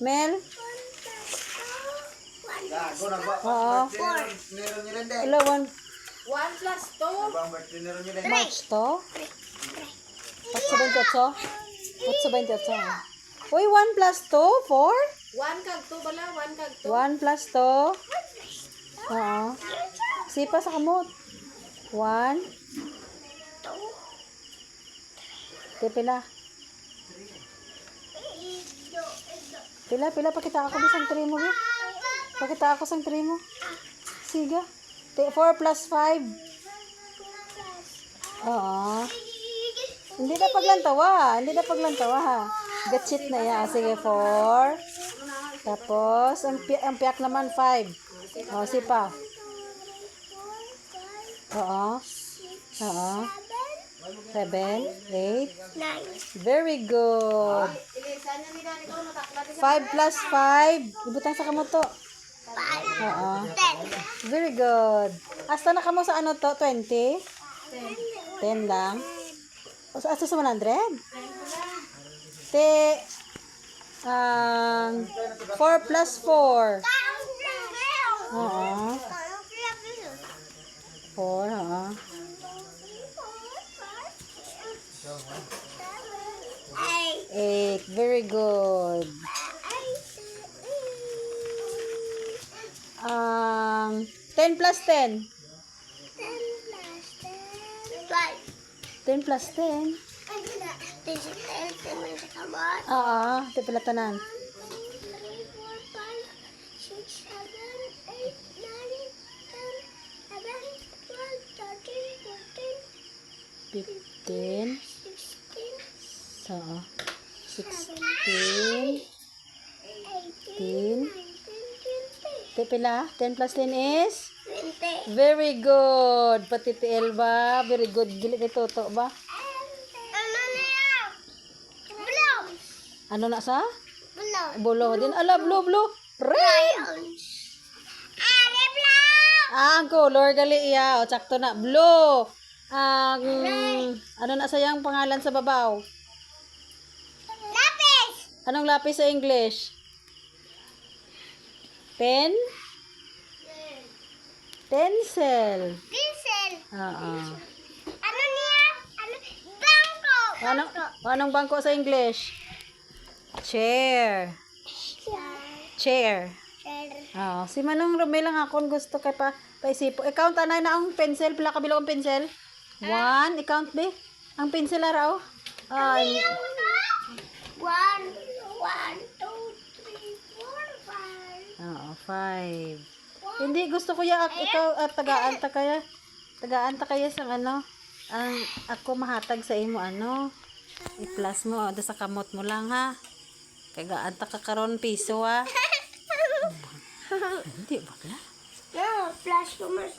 Mel? Oo. Hello, one 1 plus 2. Bang birthday meron nyo din. March to? 8.28? 8.28. Uy, 1 plus 2? 4? 1 kag 2 bala, 1 kag 2. 1 plus 2? Oo. Sipa sa kamot. 1. Di pila. Pila, pila. Pakita ako bisang tray mo. Pakita ako sang tray mo. Siga. 4 plus 5. Oo. Hindi na paglantawa. Hindi na paglantawa ha. Gatchit na yan. Sige, 4. Tapos, ang, pi- ang piyak naman, 5. O, sipa. Oo. Oo. 7, 8. Very good. 5 plus 5. Ibutang sa kamoto. Oo. Very good. Hasta na kamo sa ano to? 20? 10 lang. O sa asa sa 100? Te, um, 4 plus 4. Oo. 4, oo. Eight. Very good. Um, 10 plus 10. 10 plus 10. Oo, ito pala tanan. 15. So, 16. 18. Ito pila? 10 plus 10 is? Very good. Pati ti Elba. Very good. Gili kay Toto ba? Ano na sa? Bulo din. Ala, blue, blue. Red. Ah, ang color gali iya. O, sakto na. Blue. Ang, ano na sayang pangalan sa babaw? Anong lapis sa English? Pen? Pencil. Oo. Anong, anong bangko sa English? Chair. Chair. Oo. Si Manong Romel lang ako gusto kay pa paisipo. I-count anay na ang pencil. Pila kabilang ang pencil? One. I-count be. Ang pencil araw. Ay. One, one, two, three, four, five. Oo, five. Hindi, gusto ko ya ikaw at tagaan ta kaya. Tagaan ta kaya sa ano. Ang ako mahatag sa imo ano. I-plus mo ada sa kamot mo lang ha. Tagaan ta ka karon piso ha. Hindi ba? No, flash ko mas